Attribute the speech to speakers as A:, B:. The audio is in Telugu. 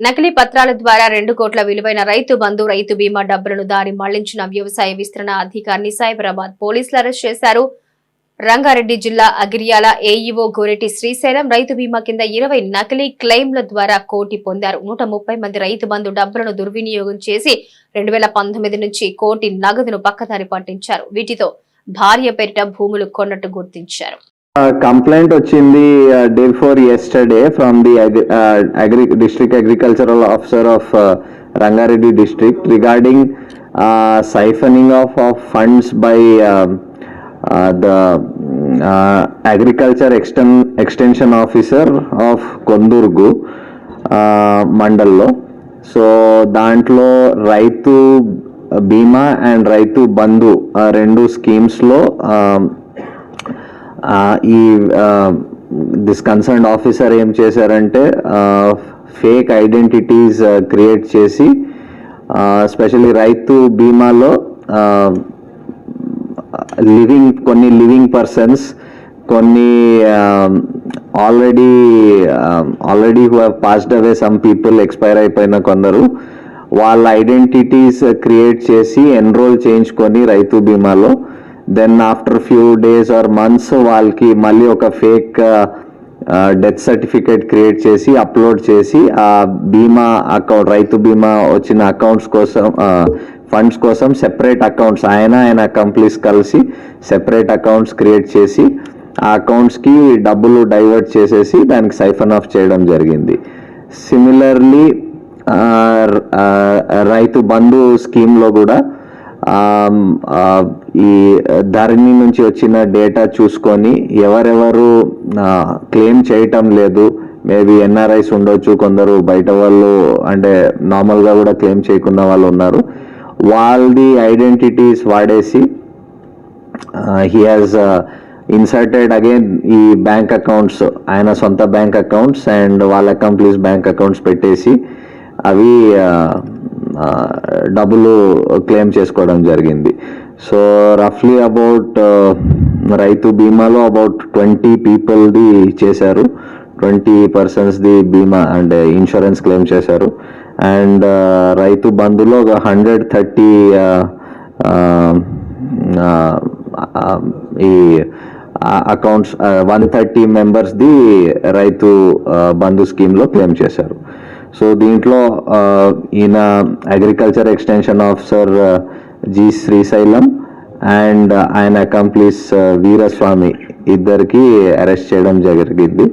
A: నకిలీ పత్రాల ద్వారా రెండు కోట్ల విలువైన రైతు బంధు రైతు బీమా డబ్బులను దారి మళ్ళించిన వ్యవసాయ విస్తరణ అధికారిని సైబరాబాద్ పోలీసులు అరెస్ట్ చేశారు. రంగారెడ్డి జిల్లా అగిరియాల ఏఈఓ గోరెటి శ్రీశైలం రైతు బీమా కింద ఇరవై నకిలీ క్లెయిమ్ల ద్వారా కోటి పొందారు. నూట ముప్పై మంది రైతు బంధు డబ్బులను దుర్వినియోగం చేసి రెండు వేల పంతొమ్మిది నుంచి కోటి నగదును పక్కదారి పట్టించారు. వీటితో భార్య పేరిట భూములు కొన్నట్టు గుర్తించారు.
B: కంప్లైంట్ వచ్చింది day before yesterday from the agri district agricultural officer of Rangareddy district regarding siphoning of of funds by the agriculture exten extension officer of Kondurgu మండల్లో. సో దాంట్లో రైతు బీమా అండ్ రైతు బంధు రెండు స్కీమ్స్లో ఈ దిస్ కన్సర్న్ ఆఫీసర్ ఏం చేశారంటే ఫేక్ ఐడెంటిటీస్ క్రియేట్ చేసి స్పెషల్లీ రైతు బీమాలో లివింగ్ కొన్ని లివింగ్ పర్సన్స్ కొన్ని already already who passed away some people expire అయిపోయిన కొందరు వాళ్ళ ఐడెంటిటీస్ క్రియేట్ చేసి ఎన్రోల్ చేయించుకొని రైతు బీమాలో then after few days or months వాళ్ళకి మళ్ళీ ఒక ఫేక్ డెత్ సర్టిఫికేట్ క్రియేట్ చేసి అప్లోడ్ చేసి ఆ బీమా అకౌంట్ రైతు బీమా వచ్చిన అకౌంట్స్ కోసం uh, ఫండ్స్ కోసం సెపరేట్ అకౌంట్స్ ఆయన ఆయన కంప్లీస్ కలిసి సెపరేట్ అకౌంట్స్ క్రియేట్ చేసి ఆ అకౌంట్స్కి డబ్బులు డైవర్ట్ చేసేసి దానికి సైఫన్ ఆఫ్ చేయడం జరిగింది. సిమిలర్లీ రైతు బంధు స్కీమ్లో కూడా ఈ ధరణి నుంచి వచ్చిన డేటా చూసుకొని ఎవరెవరు క్లెయిమ్ చేయటం లేదు. మేబీ ఎన్ఆర్ఐస్ ఉండొచ్చు కొందరు బయట వాళ్ళు అంటే నార్మల్గా కూడా క్లెయిమ్ చేయకున్న వాళ్ళు ఉన్నారు. వాళ్ళది ఐడెంటిటీస్ వాడేసి హీ హాజ్ ఇన్సర్టెడ్ అగైన్ ఈ బ్యాంక్ అకౌంట్స్ ఆయన సొంత బ్యాంక్ అకౌంట్స్ అండ్ వాళ్ళ కంప్లీస్ బ్యాంక్ అకౌంట్స్ పెట్టేసి అవి డబ్బులు క్లెయిమ్ చేసుకోవడం జరిగింది. సో రఫ్లీ అబౌట్ రైతు బీమాలో అబౌట్ ట్వంటీ పీపుల్ది చేశారు. ట్వంటీ పర్సన్స్ది బీమా అంటే ఇన్సూరెన్స్ క్లెయిమ్ చేశారు. అండ్ రైతు బంధులో ఒక హండ్రెడ్ థర్టీ ఈ అకౌంట్స్ వన్ థర్టీ మెంబర్స్ది రైతు బంధు స్కీమ్లో క్లెయిమ్ చేశారు. సో దీంట్లో ఈయన agriculture extension officer G Srisailam and ఆయన అకంప్లీస్ వీరస్వామి ఇద్దరికి అరెస్ట్ చేయడం జరిగింది.